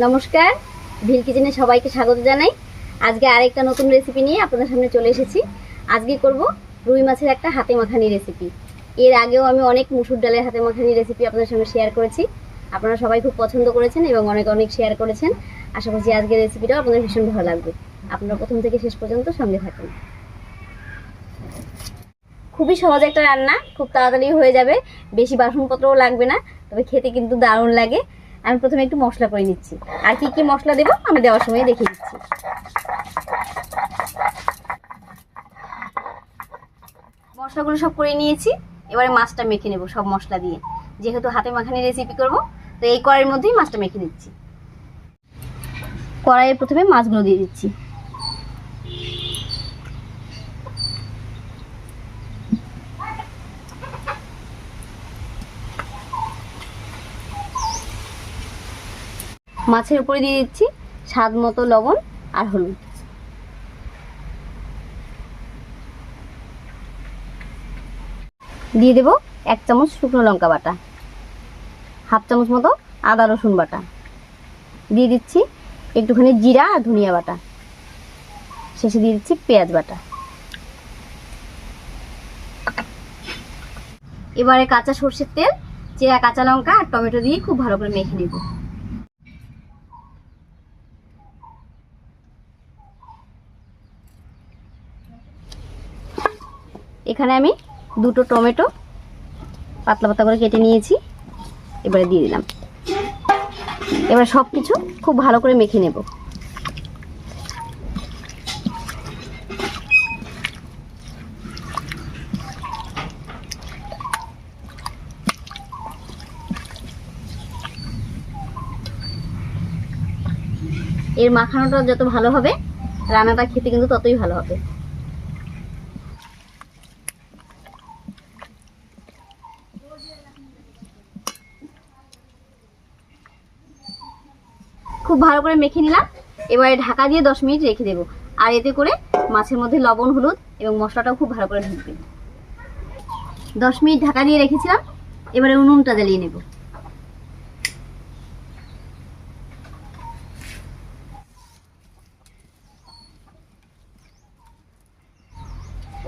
নমস্কার, ভিল কিচেনে সবাইকে স্বাগত জানাই। আজকে আরেকটা নতুন রেসিপি নিয়ে আপনাদের সামনে চলে এসেছি। আজকে করব রুই মাছের একটা হাতে মাখানি রেসিপি এর আগেও আমি অনেক মুসুর ডালের হাতে মাখানি রেসিপি আপনাদের সঙ্গে শেয়ার করেছি। আপনারা সবাই খুব পছন্দ করেছেন এবং অনেক অনেক শেয়ার করেছেন। আশা করছি আজকের রেসিপিটাও আপনাদের ভীষণ ভালো লাগবে। আপনারা প্রথম থেকে শেষ পর্যন্ত সঙ্গে থাকুন। খুবই সহজ একটা রান্না, খুব তাড়াতাড়ি হয়ে যাবে। বেশি বাসনপত্রও লাগবে না, তবে খেতে কিন্তু দারুণ লাগে। আমি প্রথমে একটু মশলা করে নিচ্ছি। আর কি কি মশলা দেবো আমি দেওয়ার সময় দেখে দিচ্ছি। মশলাগুলো সব করে নিয়েছি, এবারে মাছটা মেখে নেব সব মশলা দিয়ে। যেহেতু হাতে মাখানি রেসিপি করব, তো এই কড়াইয়ের মধ্যেই মাছটা মেখে নিচ্ছি। কড়াইয়ে প্রথমে মাছগুলো দিয়ে দিচ্ছি। মাছের উপরে দিয়ে দিচ্ছি স্বাদ মতো লবণ আর হলুদ। দিয়ে দেব এক চামচ শুকনো লঙ্কা বাটা, হাফ চামচ মতো আদা রসুন বাটা। দিয়ে দিচ্ছি একটুখানি জিরা আর ধনিয়া বাটা। শেষে দিয়ে দিচ্ছি পেঁয়াজ বাটা। এবারে কাঁচা সর্ষের তেল, চেরা কাঁচা লঙ্কা আর টমেটো দিয়ে খুব ভালো করে মেখে নেব। এখানে আমি দুটো টমেটো পাতলা পাতলা করে কেটে নিয়েছি। এবারে দিয়ে দিলাম। এবার সব কিছু খুব ভালো করে মেখে নেব। এর মাখানোটা যত ভালো হবে, রান্নাটা খেতে কিন্তু ততই ভালো হবে। খুব ভালো করে মেখে নিলাম। এবারে ঢাকা দিয়ে দশ মিনিট রেখে দেবো। আর এতে করে মাছের মধ্যে লবণ, হলুদ এবং মশলাটাও খুব ভালো করে ঢুকবে। দশ মিনিট ঢাকা দিয়ে রেখেছিলাম। এবারে উনুনটা জ্বালিয়ে নেব।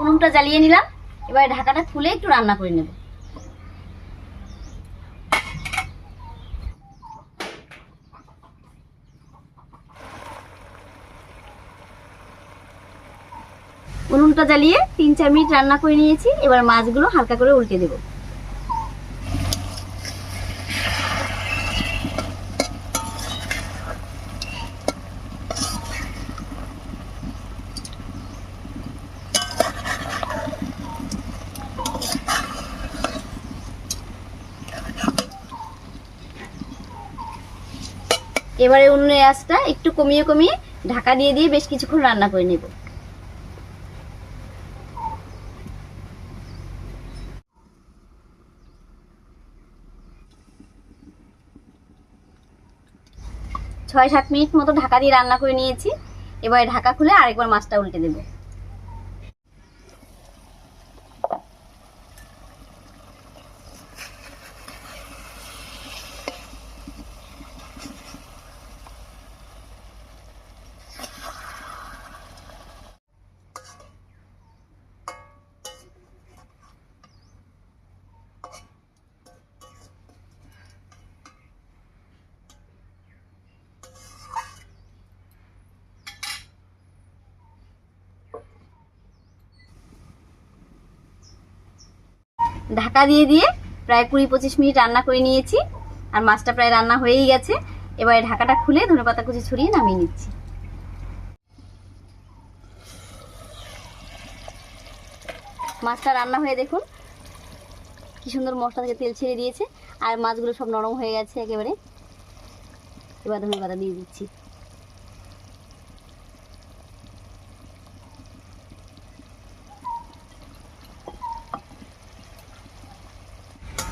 উনুনটা জ্বালিয়ে নিলাম। এবারে ঢাকাটা খুলে একটু রান্না করে নেব। উনুনটা জ্বালিয়ে তিন চার মিনিট রান্না করে নিয়েছি। এবার মাছগুলো হালকা করে উল্টে দেব। এবারে উনুনের আঁচটা একটু কমিয়ে কমিয়ে ঢাকা দিয়ে দিয়ে বেশ কিছুক্ষণ রান্না করে নেব। ছয় সাত মিনিট মতো ঢাকা দিয়ে রান্না করে নিয়েছি। এবার ঢাকা খুলে আরেকবার মাছটা উল্টে দেবো। ঢাকা দিয়ে দিয়ে প্রায় কুড়ি পঁচিশ মিনিট রান্না করে নিয়েছি। আর মাছটা প্রায় রান্না হয়েই গেছে। এবারে ঢাকাটা খুলে ধনে পাতা কুচি ছড়িয়ে নামিয়ে নিচ্ছি। মাছটা রান্না হয়ে দেখুন, কি সুন্দর মশলা থেকে তেল ছেড়ে দিয়েছে। আর মাছগুলো সব নরম হয়ে গেছে একেবারে। এবার ধনে পাতা দিয়ে দিচ্ছি।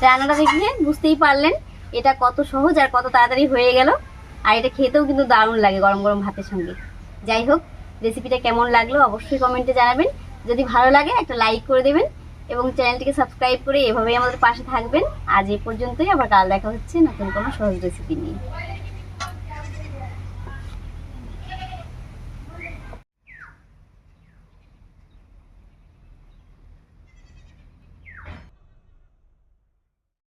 রান্নাটা দেখলে বুঝতেই পারলেন এটা কত সহজ আর কত তাড়াতাড়ি হয়ে গেল। আর এটা খেতেও কিন্তু দারুণ লাগে গরম গরম ভাতের সঙ্গে। যাই হোক রেসিপিটা কেমন লাগল অবশ্যই কমেন্টে জানাবেন। যদি ভালো লাগে একটা লাইক করে দেবেন এবং চ্যানেলটিকে সাবস্ক্রাইব করে এভাবেই আমাদের পাশে থাকবেন। আজ এ পর্যন্তই, আবার কাল দেখা হচ্ছে নতুন কোনো সহজ রেসিপি নিয়ে।